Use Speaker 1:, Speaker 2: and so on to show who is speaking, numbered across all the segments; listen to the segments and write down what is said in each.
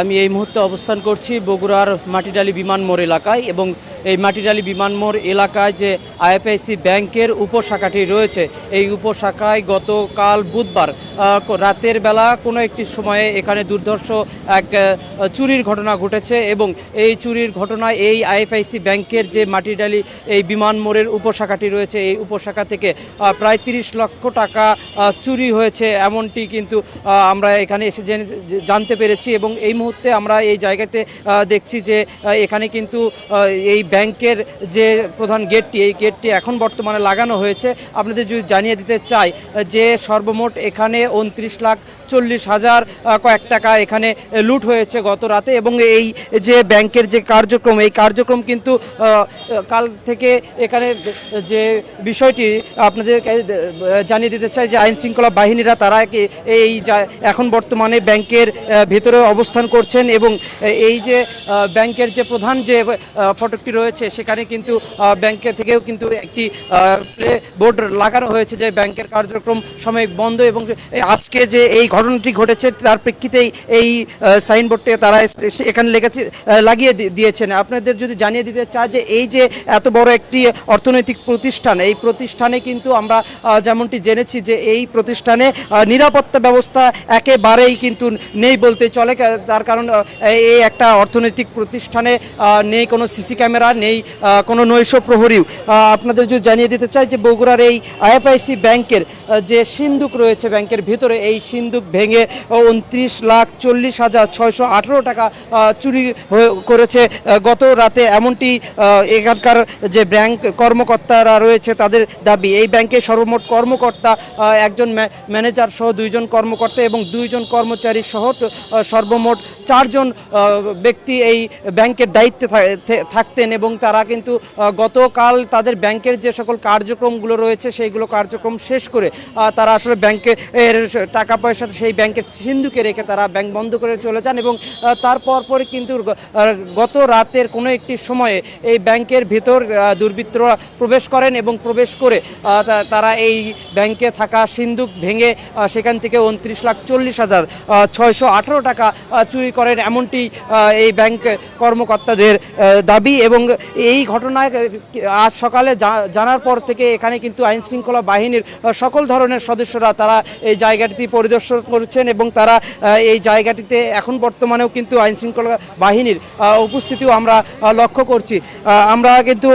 Speaker 1: আমি এই মুহূর্তে অবস্থান করছি বগুড়ার মাটিডালি বিমান মোড় এলাকায় এবং এই মাটিডালি বিমান মোড় এলাকায় যে আইএফআইসি ব্যাংকের উপশাখাটি রয়েছে, এই উপশাখায় গতকাল বুধবার রাতের বেলা কোনো একটি সময়ে এখানে দুর্ধর্ষ এক চুরির ঘটনা ঘটেছে এবং এই চুরির ঘটনায় এই আইএফআইসি ব্যাংকের যে মাটিডালি এই বিমান মোড়ের উপশাখাটি রয়েছে, এই উপশাখা থেকে প্রায় তিরিশ লক্ষ টাকা চুরি হয়েছে এমনটি কিন্তু আমরা এখানে এসে জেনে- জানতে পেরেছি এবং এই মুহূর্তে আমরা এই জায়গাতে দেখছি যে এখানে কিন্তু এই ব্যাংকের যে প্রধান গেটটি, এই গেটটি এখন বর্তমানে লাগানো হয়েছে। আপনাদের যদি জানিয়ে দিতে চাই, যে সর্বমোট এখানে উনত্রিশ লাখ চল্লিশ হাজার কয়েক টাকা এখানে লুট হয়েছে গত রাতে এবং এই যে ব্যাংকের যে কার্যক্রম, এই কার্যক্রম কিন্তু কাল থেকে এখানে যে বিষয়টি আপনাদের জানিয়ে দিতে চাই যে আইন শৃঙ্খলা বাহিনীরা তারা এই এখন বর্তমানে ব্যাংকের ভেতরে অবস্থান করছেন এবং এই যে ব্যাংকের যে প্রধান যে ফটকটি রয়েছে, সেখানে কিন্তু ব্যাংকের থেকেও কিন্তু একটি প্লে বোর্ড লাগানো হয়েছে যে ব্যাংকের কার্যক্রম সাময়িক বন্ধ এবং আজকে যে এই ঘটনাটি ঘটেছে তার প্রেক্ষিতেই এই সাইনবোর্ডটি তারা এখানে লেগেছে লাগিয়ে দিয়েছেন। আপনাদের যদি জানিয়ে দিতে চায় যে এই যে এত বড় একটি অর্থনৈতিক প্রতিষ্ঠান, এই প্রতিষ্ঠানে কিন্তু আমরা যেমনটি জেনেছি যে এই প্রতিষ্ঠানে নিরাপত্তা ব্যবস্থা একেবারেই কিন্তু নেই বলতে চলে তার কারণ এই একটা অর্থনৈতিক প্রতিষ্ঠানে নেই কোনো সিসি ক্যামেরা নেই কোনো নৈশ প্রহরীও। আপনাদের যদি জানিয়ে দিতে চাই যে বগুড়ার এই আইএফআইসি ব্যাংকের যে সিন্দুক রয়েছে ব্যাংকের ভিতরে, এই সিন্দুক ভেঙে উনত্রিশ লাখ চল্লিশ হাজার ছয়শো আঠেরো টাকা চুরি করেছে গত রাতে। এমনটি এখানকার যে ব্যাংক কর্মকর্তারা রয়েছে তাদের দাবি। এই ব্যাংকের সর্বমোট কর্মকর্তা একজন ম্যানেজার সহ দুইজন কর্মকর্তা এবং দুইজন কর্মচারী সহ সর্বমোট চারজন ব্যক্তি এই ব্যাংকের দায়িত্বে থাকতেন এবং তারা কিন্তু গতকাল তাদের ব্যাংকের যে সকল কার্যক্রমগুলো রয়েছে সেইগুলো কার্যক্রম শেষ করে তারা আসলে ব্যাংকে এর টাকা পয়সা সেই ব্যাংকের সিন্ধুকে রেখে তারা ব্যাংক বন্ধ করে চলে যান এবং আহ, তারপর পরে কিন্তু গত রাতের কোনো একটি সময়ে এই ব্যাংকের ভেতর দুর্বৃত্তরা প্রবেশ করেন এবং প্রবেশ করে তারা এই ব্যাংকে থাকা সিন্ধুক ভেঙে সেখান থেকে উনত্রিশ লাখ চল্লিশ হাজার ছয়শো টাকা চুরি করেন এমনটি এই ব্যাংক কর্মকর্তাদের দাবি এবং এই ঘটনায়, আজ সকালে জানার পর থেকে এখানে কিন্তু আইন শৃঙ্খলা বাহিনীর সকল ধরনের সদস্যরা তারা এই জায়গাটিতে পরিদর্শন করছেন এবং তারা এই জায়গাটিতে এখন বর্তমানেও কিন্তু আইন শৃঙ্খলা বাহিনীর উপস্থিতিও আমরা লক্ষ্য করছি। আমরা কিন্তু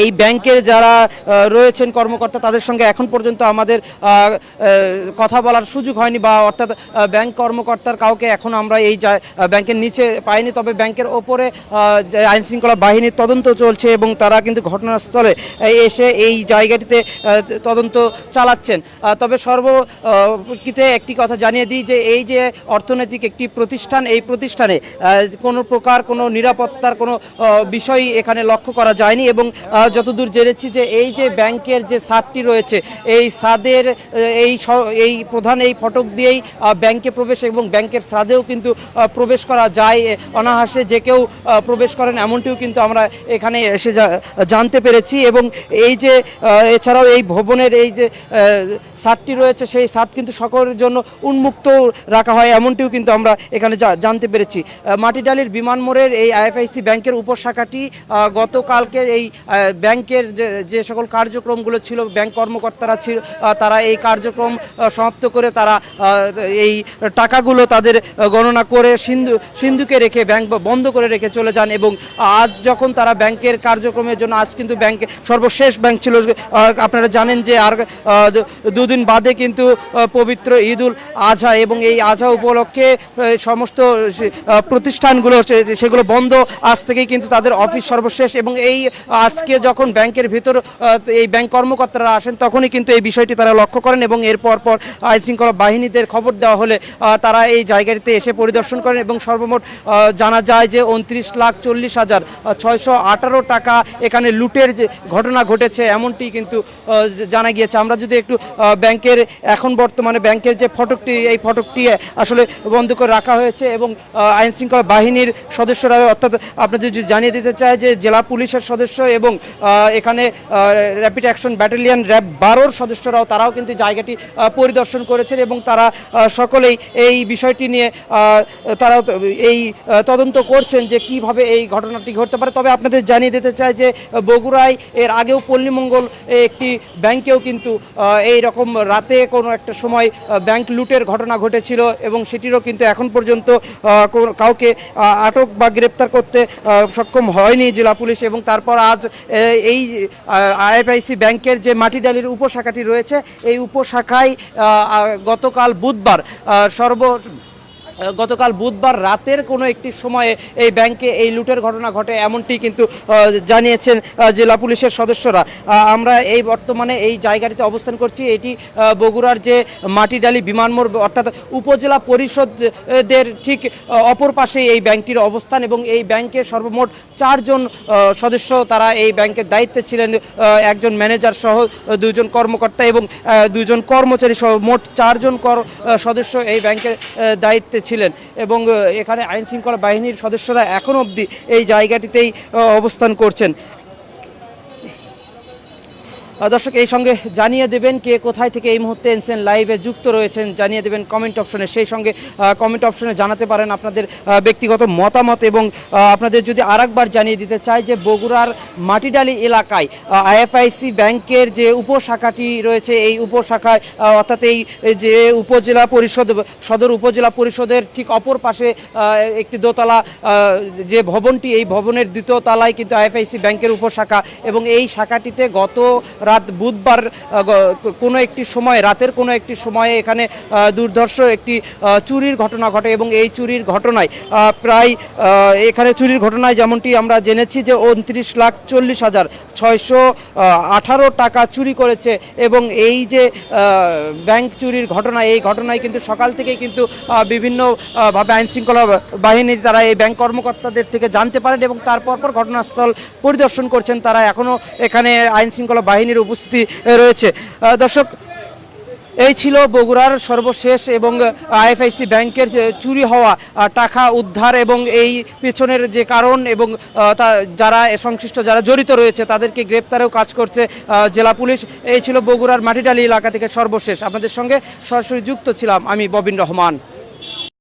Speaker 1: এই ব্যাংকের যারা রয়েছেন কর্মকর্তা, তাদের সঙ্গে এখন পর্যন্ত আমাদের কথা বলার সুযোগ হয়নি বা অর্থাৎ ব্যাংক কর্মকর্তার কাউকে এখন আমরা এই ব্যাংকের নিচে পাইনি। তবে ব্যাংকের ওপরে আইন শৃঙ্খলা বাহিনীর তদন্ত চলছে এবং তারা কিন্তু ঘটনাস্থলে এসে এই জায়গাটিতে তদন্ত চালাচ্ছেন। তবে সর্বপ্রকৃতে একটি কথা জানিয়ে দিই যে এই যে অর্থনৈতিক একটি প্রতিষ্ঠান, এই প্রতিষ্ঠানে কোনো প্রকার কোনো নিরাপত্তার কোনো বিষয় এখানে লক্ষ্য করা যায়নি এবং যতদূর জেনেছি যে এই যে ব্যাংকের যে সাদটি রয়েছে এই সাদের এই এই প্রধান এই ফটক দিয়েই ব্যাংকে প্রবেশ এবং ব্যাংকের সাদেও কিন্তু প্রবেশ করা যায়। এ, অনায়াসে যে কেউ প্রবেশ করেন এমনটিও কিন্তু আমরা এখানে এসে জানতে পেরেছি এবং এই যে এছাড়াও এই ভবনের এই যে সাদটি রয়েছে সেই সাদ কিন্তু সকলের জন্য উন্মুক্ত রাখা হয় এমনটিও কিন্তু আমরা এখানে জানতে পেরেছি। মাটিডালির বিমান মোড়ের এই আইএফআইসি ব্যাংকের উপশাখাটি গতকালকের এই ব্যাংকের যে যে সকল কার্যক্রমগুলো ছিল, ব্যাংক কর্মকর্তারা ছিল তারা এই কার্যক্রম সমাপ্ত করে তারা এই টাকাগুলো তাদের গণনা করে সিন্ধু, সিন্ধুকে রেখে ব্যাংক বন্ধ করে রেখে চলে যান এবং আজ যখন তারা ব্যাংকের কার্যক্রমের জন্য, আজ কিন্তু ব্যাংকে সর্বশেষ ব্যাংক ছিল আপনারা জানেন যে আর দুদিন বাদে কিন্তু পবিত্র ঈদুল আজহা এবং এই আজহা উপলক্ষে সমস্ত প্রতিষ্ঠানগুলো সেগুলো বন্ধ। আজ থেকেই কিন্তু তাদের অফিস সর্বশেষ এবং এই আজকে যখন ব্যাংকের ভিতর এই ব্যাংক কর্মকর্তারা আসেন, তখনই কিন্তু এই বিষয়টি তারা লক্ষ্য করেন এবং এরপর পর আইনশৃঙ্খলা বাহিনীদের খবর দেওয়া হলে তারা এই জায়গাটিতে এসে পরিদর্শন করেন এবং সর্বমোট জানা যায় যে উনত্রিশ লাখ চল্লিশ হাজার ছয়শো আঠারো টাকা এখানে লুটের যে ঘটনা ঘটেছে এমনটি কিন্তু জানা গিয়েছে। আমরা যদি একটু ব্যাংকের এখন বর্তমানে ব্যাংকের যে ফটকটি, এই ফটকটি আসলে বন্ধ করে রাখা হয়েছে এবং আইনশৃঙ্খলা বাহিনীর সদস্যরা অর্থাৎ আপনাদের যদি জানিয়ে দিতে চায় যে জেলা পুলিশের সদস্য এবং এখানে র্যাপিড অ্যাকশন ব্যাটালিয়ান র্যাব বারোর সদস্যরাও তারাও কিন্তু জায়গাটি পরিদর্শন করেছেন এবং তারা সকলেই এই বিষয়টি নিয়ে তারা এই তদন্ত করছেন যে কীভাবে এই ঘটনাটি ঘটতে পারে। তবে আপনাদের জানিয়ে দিতে চাই যে বগুড়ায় এর আগেও পল্লীমঙ্গল একটি ব্যাংকেও কিন্তু এই রকম রাতে কোনো একটা সময় ব্যাংক লুটের ঘটনা ঘটেছিল এবং সেটিরও কিন্তু এখন পর্যন্ত কাউকে আটক বা গ্রেপ্তার করতে সক্ষম হয়নি জেলা পুলিশ এবং তারপর আজ এই আইএফআইসি ব্যাংকের যে মাটিডালির উপশাখাটি রয়েছে এই উপশাখায় গতকাল বুধবার সর্ব গতকাল বুধবার রাতের কোনো একটি সময়ে এই ব্যাংকে এই লুটের ঘটনা ঘটে এমনটি কিন্তু জানিয়েছেন জেলা পুলিশের সদস্যরা। আমরা এই বর্তমানে এই জায়গাটিতে অবস্থান করছি। এটি বগুড়ার যে মাটিডালি বিমানমোড় অর্থাৎ উপজেলা পরিষদের ঠিক অপর পাশে এই ব্যাংকটির অবস্থান এবং এই ব্যাংকে সর্বমোট চারজন সদস্য তারা এই ব্যাংকের দায়িত্বে ছিলেন। একজন ম্যানেজার সহ দুজন কর্মকর্তা এবং দুজন কর্মচারী সহ মোট চারজন কর সদস্য এই ব্যাংকের দায়িত্বে ছিলেন এবং এখানে আইন শৃঙ্খলা বাহিনীর সদস্যরা এখন অবধি এই জায়গাটিতেই অবস্থান করছেন। দর্শক, এই সঙ্গে জানিয়ে দেবেন কে কোথায় থেকে এই মুহূর্তে এনসেন লাইভে যুক্ত রয়েছেন, জানিয়ে দেবেন কমেন্ট অপশনে সেই সঙ্গে কমেন্ট অপশনে জানাতে পারেন আপনাদের ব্যক্তিগত মতামত এবং আপনাদের যদি আরেকবার জানিয়ে দিতে চাই যে বগুড়ার মাটিডালি এলাকায় আইএফআইসি ব্যাংকের যে উপশাখাটি রয়েছে, এই উপশাখায় অর্থাৎ এই যে উপজেলা পরিষদ, সদর উপজেলা পরিষদের ঠিক অপর পাশে একটি দোতলা যে ভবনটি, এই ভবনের দ্বিতীয় তলায় কিন্তু আইএফআইসি ব্যাংকের উপশাখা এবং এই শাখাটিতে গত রাত বুধবার কোনো একটি সময় রাতের কোনো একটি সময়ে এখানে দুর্ধর্ষ একটি চুরির ঘটনা ঘটে এবং এই চুরির ঘটনায় প্রায় এখানে চুরির ঘটনায় যেমনটি আমরা জেনেছি যে উনত্রিশ লাখ চল্লিশ হাজার ছয়শো আঠারো টাকা চুরি করেছে এবং এই যে ব্যাংক চুরির ঘটনা এই ঘটনায় কিন্তু সকাল থেকেই কিন্তু আহ, বিভিন্ন আহ, ভাবে আইন শৃঙ্খলা বাহিনী তারা এই ব্যাংক কর্মকর্তাদের থেকে জানতে পারেন এবং তারপর পর ঘটনাস্থল পরিদর্শন করছেন। তারা এখনও এখানে আইন শৃঙ্খলা বাহিনীর উপস্থিতি রয়েছে। দর্শক, এই ছিল বগুড়ার সর্বশেষ এবং আইএফআইসি ব্যাংকের চুরি হওয়া টাকা উদ্ধার এবং এই পেছনের যে কারণ এবং তা- যারা সংশ্লিষ্ট, যারা জড়িত রয়েছে, তাদেরকে গ্রেপ্তারেও কাজ করছে জেলা পুলিশ। এই ছিল বগুড়ার মাটিডালি এলাকা থেকে সর্বশেষ। আপনাদের সঙ্গে সরাসরি যুক্ত ছিলাম আমি, ববিন রহমান।